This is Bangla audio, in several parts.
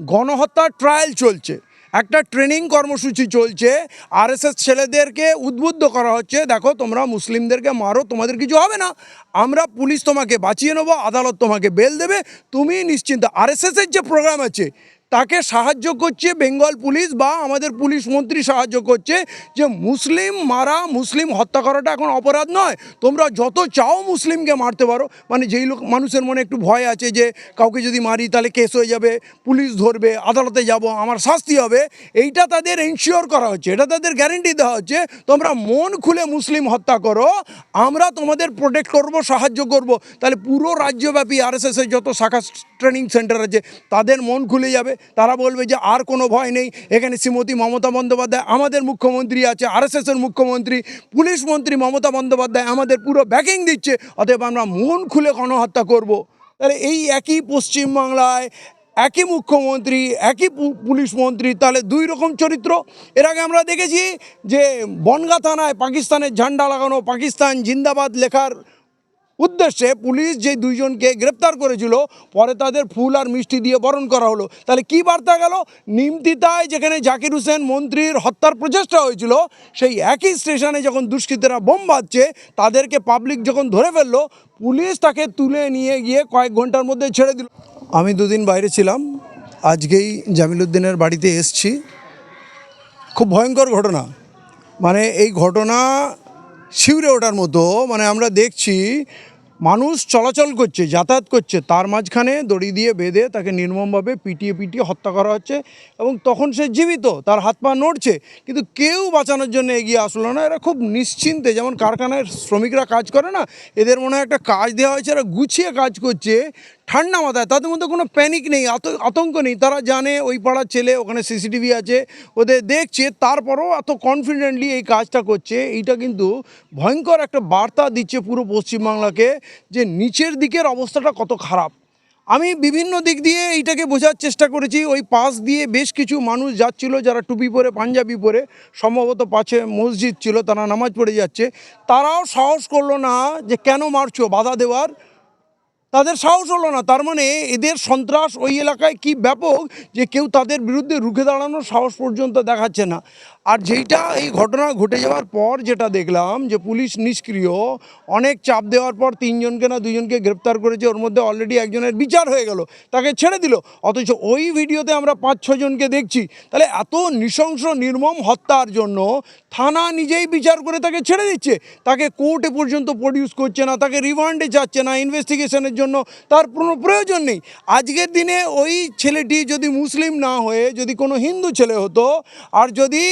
গণহত্যার ট্রায়াল চলছে। একটা ট্রেনিং কর্মসূচি চলছে। আরএসএস ছেলেদেরকে উদ্বুদ্ধ করা হচ্ছে, দেখো, তোমরা মুসলিমদেরকে মারো, তোমাদের কিছু হবে না। আমরা পুলিশ তোমাকে বাঁচিয়ে নেব, আদালত তোমাকে বেল দেবে। তুমি নিশ্চিন্ত। আরএসএসের যে প্রোগ্রাম আছে তাকে সাহায্য করছে বেঙ্গল পুলিশ বা আমাদের পুলিশ মন্ত্রী সাহায্য করছে যে মুসলিম মারা মুসলিম হত্যা করাটা এখন অপরাধ নয়। তোমরা যত চাও মুসলিমকে মারতে পারো। মানে যেই লোক, মানুষের মনে একটু ভয় আছে যে কাউকে যদি মারি তাহলে কেস হয়ে যাবে, পুলিশ ধরবে, আদালতে যাব, আমার শাস্তি হবে। এইটা তাদের এনশিওর করা হচ্ছে। এটা তাদের গ্যারেন্টি দেওয়া হচ্ছে, তোমরা মন খুলে মুসলিম হত্যা করো, আমরা তোমাদের প্রোটেক্ট করব, সাহায্য করব। তাহলে পুরো রাজ্যব্যাপী আরএসএসের যত শাখা ট্রেনিং সেন্টার আছে, তাদের মন খুলে যাবে। তারা বলবে যে আর কোনো ভয় নেই। এখানে শ্রীমতী মমতা বন্দ্যোপাধ্যায় আমাদের মুখ্যমন্ত্রী আছে, আরএসএসের মুখ্যমন্ত্রী, পুলিশ মন্ত্রী মমতা বন্দ্যোপাধ্যায় আমাদের পুরো ব্যাকিং দিচ্ছে, অতএব আমরা মন খুলে গণহত্যা করব। তাহলে এই একই পশ্চিমবাংলায় একই মুখ্যমন্ত্রী, একই পুলিশ মন্ত্রী, তাহলে দুই রকম চরিত্র? এর আগে আমরা দেখেছি যে বনগা থানায় পাকিস্তানের ঝান্ডা লাগানো, পাকিস্তান জিন্দাবাদ লেখার উদ্দেশ্যে পুলিশ যে দুইজনকে গ্রেপ্তার করেছিল, পরে তাদের ফুল আর মিষ্টি দিয়ে বরণ করা হলো। তাহলে কি বার্তা গেল? নিমতিতায় যেখানে জাকির হোসেন মন্ত্রীর হত্যার প্রচেষ্টা হয়েছিল, সেই একই স্টেশনে যখন দুষ্কৃতীরা বোম বাজছে তাদেরকে পাবলিক যখন ধরে ফেলল, পুলিশ তাকে তুলে নিয়ে গিয়ে কয়েক ঘণ্টার মধ্যে ছেড়ে দিল। আমি দুদিন বাইরে ছিলাম। আজকেই জামিলুদ্দিনের বাড়িতে এসছি। খুব ভয়ঙ্কর ঘটনা। মানে এই ঘটনা শিউরে ওঠার মতো মানে আমরা দেখছি মানুষ চলাচল করছে, যাতায়াত করছে। তার মাঝখানে দড়ি দিয়ে বেঁধে তাকে নির্মমভাবে পিটিয়ে পিটিয়ে হত্যা করা হচ্ছে এবং তখন সে জীবিত, তার হাত পা নড়ছে, কিন্তু কেউ বাঁচানোর জন্য এগিয়ে আসলো না। এরা খুব নিশ্চিন্তে, যেমন কারখানায় শ্রমিকরা কাজ করে না, এদের মনে হয় একটা কাজ দেওয়া হয়েছে, এরা গুছিয়ে কাজ করছে ঠান্ডা মাথায়, তাদের মধ্যে কোনো প্যানিক নেই, আত- আতঙ্ক নেই। তারা জানে ওই পাড়ার ছেলে, ওখানে সিসিটিভি আছে, ওদের দেখছে, তারপরও এত কনফিডেন্টলি এই কাজটা করছে। এইটা কিন্তু ভয়ঙ্কর একটা বার্তা দিচ্ছে পুরো পশ্চিমবাংলাকে যে নিচের দিকের অবস্থাটা কত খারাপ। আমি বিভিন্ন দিক দিয়ে এইটাকে বোঝার চেষ্টা করেছি। ওই পাশ দিয়ে বেশ কিছু মানুষ যাচ্ছিল, যারা টুপি পরে, পাঞ্জাবি পরে, সম্ভবত পাশে মসজিদ ছিল, তারা নামাজ পড়ে যাচ্ছে। তারাও সাহস করল না যে কেন মারছো, বাধা দেওয়ার। তাদের সাহস হলো না। তার মানে এদের সন্ত্রাস ওই এলাকায় কি ব্যাপক যে কেউ তাদের বিরুদ্ধে রুখে দাঁড়ানোর সাহস পর্যন্ত দেখাচ্ছে না। আর যেইটা এই ঘটনা ঘটে যাওয়ার পর যেটা দেখলাম যে পুলিশ নিষ্ক্রিয়, অনেক চাপ দেওয়ার পর তিনজনকে না দুজনকে গ্রেপ্তার করেছে, ওর মধ্যে অলরেডি একজনের বিচার হয়ে গেল, তাকে ছেড়ে দিল। অথচ ওই ভিডিওতে আমরা পাঁচ ছজনকে দেখছি। তাহলে এত নৃশংস, নির্মম হত্যার জন্য থানা নিজেই বিচার করে তাকে ছেড়ে দিচ্ছে। তাকে কোর্টে পর্যন্ত প্রডিউস করছে না, তাকে রিমান্ডে যাচ্ছে না ইনভেস্টিগেশনের জন্য তার কোনো প্রয়োজন নেই। আজকের দিনে ওই ছেলেটি যদি মুসলিম না হয়ে যদি কোনো হিন্দু ছেলে হতো আর যদি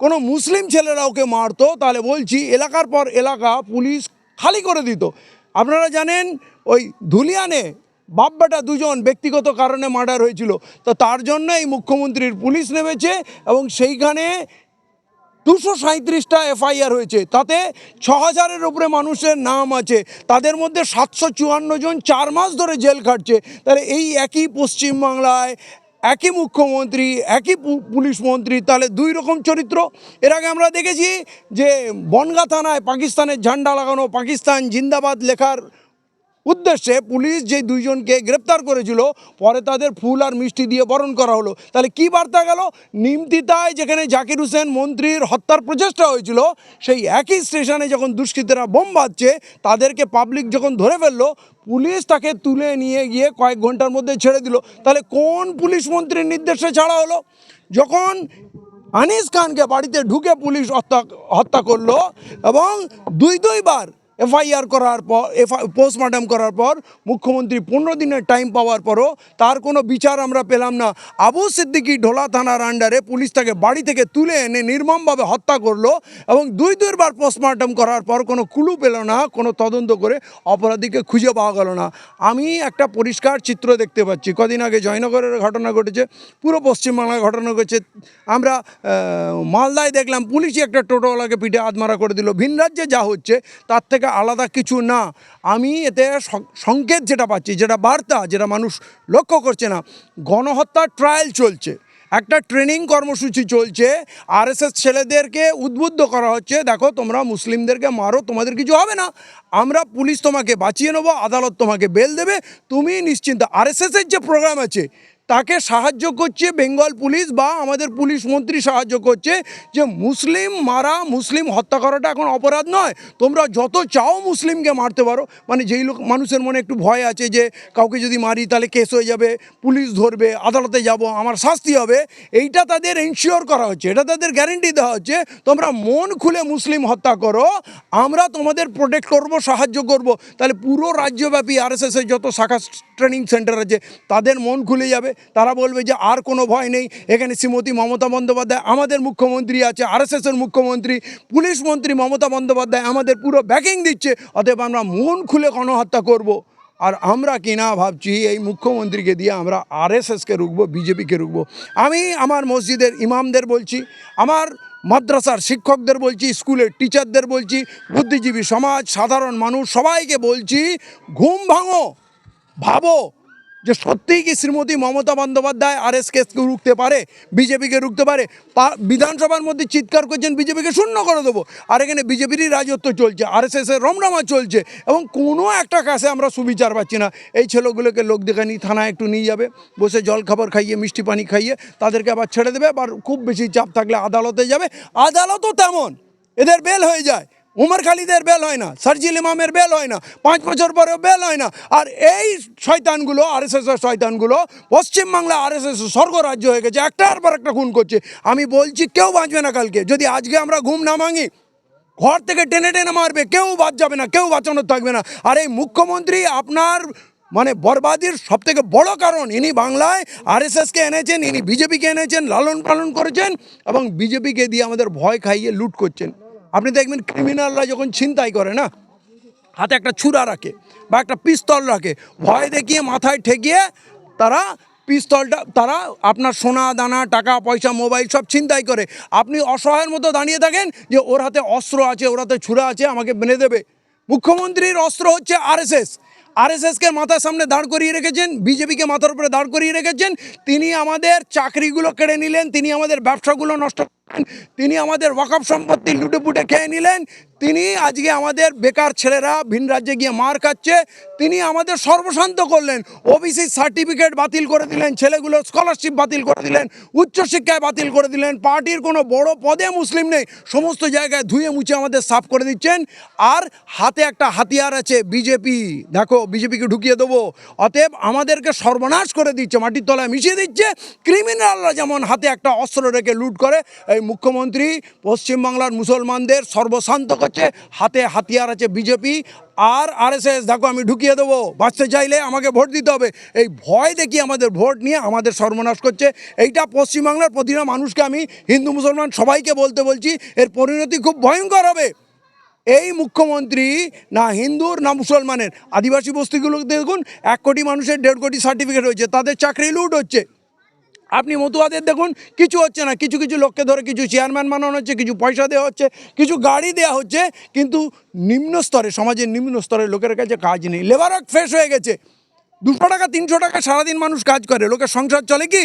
কোনো মুসলিম ছেলেরা ওকে মারতো, তাহলে বলছি এলাকার পর এলাকা পুলিশ খালি করে দিত। আপনারা জানেন ওই ধুলিয়ানে বাপ বেটা দুজন ব্যক্তিগত কারণে মার্ডার হয়েছিল। তো তার জন্য এই মুখ্যমন্ত্রীর পুলিশ নেমেছে এবং সেইখানে দুশো সাঁত্রিশটা এফআইআর হয়েছে। তাতে ছ হাজারের উপরে মানুষের নাম আছে। তাদের মধ্যে সাতশো চুয়ান্ন জন চার মাস ধরে জেল খাটছে। তাহলে এই একই পশ্চিমবাংলায়, একই মুখ্যমন্ত্রী, একই পুলিশ মন্ত্রী, তাহলে দুই রকম চরিত্র। এর আগে আমরা দেখেছি যে বনগা থানায় পাকিস্তানের ঝান্ডা লাগানো, পাকিস্তান জিন্দাবাদ লেখার উদ্দেশ্যে পুলিশ যে দুইজনকে গ্রেপ্তার করেছিল, পরে তাদের ফুল আর মিষ্টি দিয়ে বরণ করা হলো। তাহলে কি বার্তা গেল? নিমতিতায় যেখানে জাকির হোসেন মন্ত্রীর হত্যার প্রচেষ্টা হয়েছিল, সেই একই স্টেশনে যখন দুষ্কৃতীরা বোম বাজছে তাদেরকে পাবলিক যখন ধরে ফেলল, পুলিশ তাকে তুলে নিয়ে গিয়ে কয়েক ঘণ্টার মধ্যে ছেড়ে দিল। তাহলে কোন পুলিশ মন্ত্রীর নির্দেশে ছাড়া হলো? যখন আনিস খানকে বাড়িতে ঢুকে পুলিশ হত্যা হত্যা করল এবং দুই দুইবার এফআইআর করার পর পোস্টমর্টম করার পর, মুখ্যমন্ত্রী পনেরো দিনের টাইম পাওয়ার পরও তার কোনো বিচার আমরা পেলাম না। আবু সিদ্দিকি ঢোলা থানার আন্ডারে পুলিশ তাকে বাড়ি থেকে তুলে এনে নির্মমভাবে হত্যা করল এবং দুই দুইবার পোস্টমর্টম করার পর কোনো কুলু পেল না, কোনো তদন্ত করে অপরাধীকে খুঁজে পাওয়া গেল না। আমি একটা পরিষ্কার চিত্র দেখতে পাচ্ছি। কদিন আগে জয়নগরের ঘটনা ঘটেছে, পুরো পশ্চিমবাংলায় ঘটনা ঘটেছে। আমরা মালদায় দেখলাম, পুলিশই একটা টোটোওয়ালাকে পিঠে আদমারা করে দিল। ভিন রাজ্যে যা হচ্ছে, তার থেকে আলাদা কিছু না। আমি এতে সংকেত যেটা পাচ্ছি, যেটা বার্তা, যেটা মানুষ লক্ষ্য করছে না, গণহত্যার ট্রায়াল চলছে। একটা ট্রেনিং কর্মসূচি চলছে। আরএসএস ছেলেদেরকে উদ্বুদ্ধ করা হচ্ছে, দেখো তোমরা মুসলিমদেরকে মারো, তোমাদের কিছু হবে না। আমরা পুলিশ তোমাকে বাঁচিয়ে নেব, আদালত তোমাকে বেল দেবে, তুমি নিশ্চিন্ত। আরএসএসের যে প্রোগ্রাম আছে তাকে সাহায্য করছে বেঙ্গল পুলিশ বা আমাদের পুলিশ মন্ত্রী সাহায্য করছে যে মুসলিম মারা মুসলিম হত্যা করাটা এখন অপরাধ নয়। তোমরা যত চাও মুসলিমকে মারতে পারো। মানে যেই লোক, মানুষের মনে একটু ভয় আছে যে কাউকে যদি মারি তাহলে কেস হয়ে যাবে, পুলিশ ধরবে, আদালতে যাব, আমার শাস্তি হবে। এইটা তাদের এনশিওর করা হচ্ছে। এটা তাদের গ্যারেন্টি দেওয়া হচ্ছে, তোমরা মন খুলে মুসলিম হত্যা করো, আমরা তোমাদের প্রোটেক্ট করব, সাহায্য করব। তাহলে পুরো রাজ্যব্যাপী আরএসএসের যত শাখা ট্রেনিং সেন্টার আছে, তাদের মন খুলে যাবে। তারা বলবে যে আর কোনো ভয় নেই। এখানে শ্রীমতী মমতা বন্দ্যোপাধ্যায় আমাদের মুখ্যমন্ত্রী আছে, আরএসএসের মুখ্যমন্ত্রী, পুলিশ মন্ত্রী মমতা বন্দ্যোপাধ্যায় আমাদের পুরো ব্যাকিং দিচ্ছে, অতএব আমরা মন খুলে গণহত্যা করব। আর আমরা কিনা ভাবছি, এই মুখ্যমন্ত্রীকে দিয়ে আমরা আরএসএসকে রুখবো, বিজেপিকে রুখবো। আমি আমার মসজিদের ইমামদের বলছি, আমার মাদ্রাসার শিক্ষকদের বলছি, স্কুলের টিচারদের বলছি, বুদ্ধিজীবী সমাজ, সাধারণ মানুষ সবাইকে বলছি, ঘুম ভাঙো, ভাবো। যে সত্যিই কি শ্রীমতী মমতা বন্দ্যোপাধ্যায় আর এস কেসকে রুখতে পারে? বিজেপিকে রুখতে পারে? বিধানসভার মধ্যে চিৎকার করছেন বিজেপিকে শূন্য করে দেবো। আর এখানে বিজেপিরই রাজত্ব চলছে আর এস এসের রমনামা চলছে, এবং কোনো একটা কাছে আমরা সুবিচার পাচ্ছি না। এই ছেলেগুলোকে লোক দেখে দেখানি, থানায় একটু নিয়ে যাবে, বসে জল খাবার খাইয়ে, মিষ্টি পানি খাইয়ে, তাদেরকে আবার ছেড়ে দেবে, আবার খুব বেশি চাপ থাকলে আদালতে যাবে। আদালতও তেমন, এদের বেল হয়ে যায়। উমর খালিদের বেল হয় না, সার্জিল ইমামের বেল হয় না, পাঁচ বছর পরেও বেল হয় না। আর এই শয়তানগুলো আর এস এসের শয়তানগুলো পশ্চিমবাংলা আর এস এস স্বর্গরাজ্য হয়ে গেছে, একটার পর একটা খুন করছে। আমি বলছি, কেউ বাঁচবে না কালকে। যদি আজকে আমরা ঘুম না ভাঙি, ঘর থেকে টেনে টেনে মারবে, কেউ বাদ যাবে না, কেউ বাঁচানোর থাকবে না। আর এই মুখ্যমন্ত্রী আপনার মানে বরবাদির সব থেকে বড় কারণ, ইনি বাংলায় আরএসএসকে এনেছেন, ইনি বিজেপিকে এনেছেন, লালন পালন করেছেন এবং বিজেপিকে দিয়ে আমাদের ভয় খাইয়ে লুট করছেন। আপনি দেখবেন ক্রিমিনালরা যখন ছিনতাই করে না, হাতে একটা ছুরা রাখে বা একটা পিস্তল রাখে, ভয় দেখিয়ে মাথায় ঠেকিয়ে তারা পিস্তলটা, তারা আপনার সোনা, দানা, টাকা, পয়সা, মোবাইল সব ছিনতাই করে। আপনি অসহায়ের মতো দাঁড়িয়ে থাকেন যে ওর হাতে অস্ত্র আছে, ওর হাতে ছুরা আছে, আমাকে বেঁধে দেবে। মুখ্যমন্ত্রীর অস্ত্র হচ্ছে আরএসএস। আরএসএসকে মাথার সামনে দাঁড় করিয়ে রেখেছেন, বিজেপিকে মাথার উপরে দাঁড় করিয়ে রেখেছেন। তিনি আমাদের চাকরিগুলো কেড়ে নিলেন, তিনি আমাদের ব্যবসাগুলো নষ্ট তিনি আমাদের ওয়াকফ সম্পত্তি লুটে পুটে খেয়ে নিলেন। তিনি আজকে আমাদের বেকার ছেলেরা ভিন রাজ্যে গিয়ে মার খাচ্ছে। তিনি আমাদের সর্বশান্ত করলেন। ওবিসি সার্টিফিকেট বাতিল করে দিলেন ছেলেগুলোর স্কলারশিপ বাতিল করে দিলেন, উচ্চশিক্ষায় বাতিল করে দিলেন। পার্টির কোনো বড় পদে মুসলিম নেই। সমস্ত জায়গায় ধুয়ে মুছে আমাদের সাফ করে দিচ্ছেন। আর হাতে একটা হাতিয়ার আছে বিজেপি দেখো বিজেপিকে ঢুকিয়ে দেবো। অতএব আমাদেরকে সর্বনাশ করে দিচ্ছে, মাটির তলায় মিশিয়ে দিচ্ছে। ক্রিমিনালরা যেমন হাতে একটা অস্ত্র রেখে লুট করে এই মুখ্যমন্ত্রী পশ্চিমবাংলার মুসলমানদের সর্বশান্ত করছে, হাতে হাতিয়ার আছে বিজেপি আর আরএসএস। দেখো, আমি ঢুকিয়ে দেবো। বাঁচতে চাইলে আমাকে ভোট দিতে হবে। এই ভয় দেখিয়ে আমাদের ভোট নিয়ে আমাদের সর্বনাশ করছে। এইটা পশ্চিমবাংলার প্রতিটা মানুষকে আমি হিন্দু মুসলমান সবাইকে বলতে বলছি, এর পরিণতি খুব ভয়ঙ্কর হবে। এই মুখ্যমন্ত্রী না হিন্দুর না মুসলমানের। আদিবাসী বস্তিগুলো দেখুন, এক কোটি মানুষের দেড় কোটি সার্টিফিকেট হয়েছে তাদের চাকরি লুট হচ্ছে। আপনি মতুয়াদের দেখুন, কিছু হচ্ছে না, কিছু কিছু লোককে ধরে কিছু চেয়ারম্যান বানানো হচ্ছে, কিছু পয়সা দেওয়া হচ্ছে, কিছু গাড়ি দেওয়া হচ্ছে, কিন্তু নিম্ন স্তরে সমাজের নিম্ন স্তরের লোকের কাছে কাজ নেই। লেবার ফ্রেশ হয়ে গেছে। দুশো টাকা, তিনশো টাকা সারাদিন মানুষ কাজ করে। লোকের সংসার চলে কি?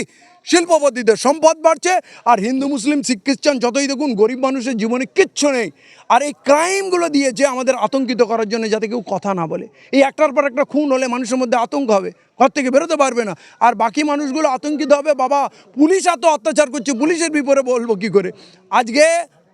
শিল্পপতিদের সম্পদ বাড়ছে আর হিন্দু, মুসলিম, শিখ, খ্রিস্টান যতই দেখুন, গরিব মানুষের জীবনে কিচ্ছু নেই। আর এই ক্রাইমগুলো দিয়েছে আমাদের আতঙ্কিত করার জন্য যাতে কেউ কথা না বলে। এই একটার পর একটা খুন হলে মানুষের মধ্যে আতঙ্ক হবে, ঘর থেকে বেরোতে পারবে না। আর বাকি মানুষগুলো আতঙ্কিত হবে, বাবা, পুলিশ এত অত্যাচার করছে, পুলিশের বিপরে বলব কি করে? আজকে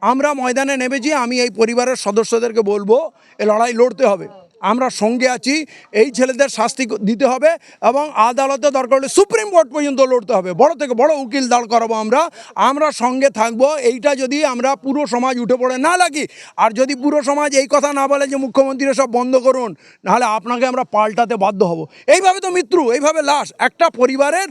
আমরা ময়দানে নেমেছি, আমি এই পরিবারের সদস্যদেরকে বলব, এ লড়াই লড়তে হবে। আমরা সঙ্গে আছি। এই ছেলেদের শাস্তি দিতে হবে এবং আদালতে দরকার হলে সুপ্রিম কোর্ট পর্যন্ত লড়তে হবে। বড় থেকে বড় উকিল দাঁড় করাবো আমরা। আমরা সঙ্গে থাকব। এইটা যদি আমরা পুরো সমাজ উঠে পড়ে না লাগি, আর যদি পুরো সমাজ এই কথা না বলে যে মুখ্যমন্ত্রী সব বন্ধ করুন, নাহলে আপনাকে আমরা পাল্টাতে বাধ্য হব। এইভাবে তো মৃত্যু, এইভাবে লাশ। একটা পরিবারের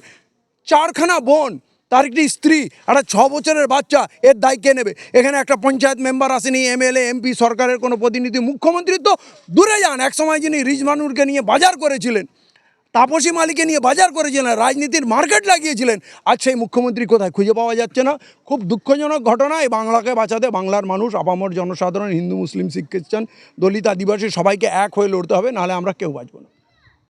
চারখানা বোন তার একটি স্ত্রী, একটা ছ বছরের বাচ্চা, এর দায় কে নেবে? এখানে একটা পঞ্চায়েত মেম্বার আসেনি এমএলএ এমপি সরকারের কোনো প্রতিনিধি, মুখ্যমন্ত্রী তো দূরে যান। একসময় যিনি রিজমানুরকে নিয়ে বাজার করেছিলেন, তাপসী মালিকে নিয়ে বাজার করেছিলেন, রাজনীতির মার্কেট লাগিয়েছিলেন, আজ সেই মুখ্যমন্ত্রী কোথায় খুঁজে পাওয়া যাচ্ছে না? খুব দুঃখজনক ঘটনা, এই বাংলাকে বাঁচাতে বাংলার মানুষ, আপামর জনসাধারণ, হিন্দু, মুসলিম, শিখ, খ্রিস্টান, দলিত, আদিবাসী সবাইকে এক হয়ে লড়তে হবে, নাহলে আমরা কেউ বাঁচবো না।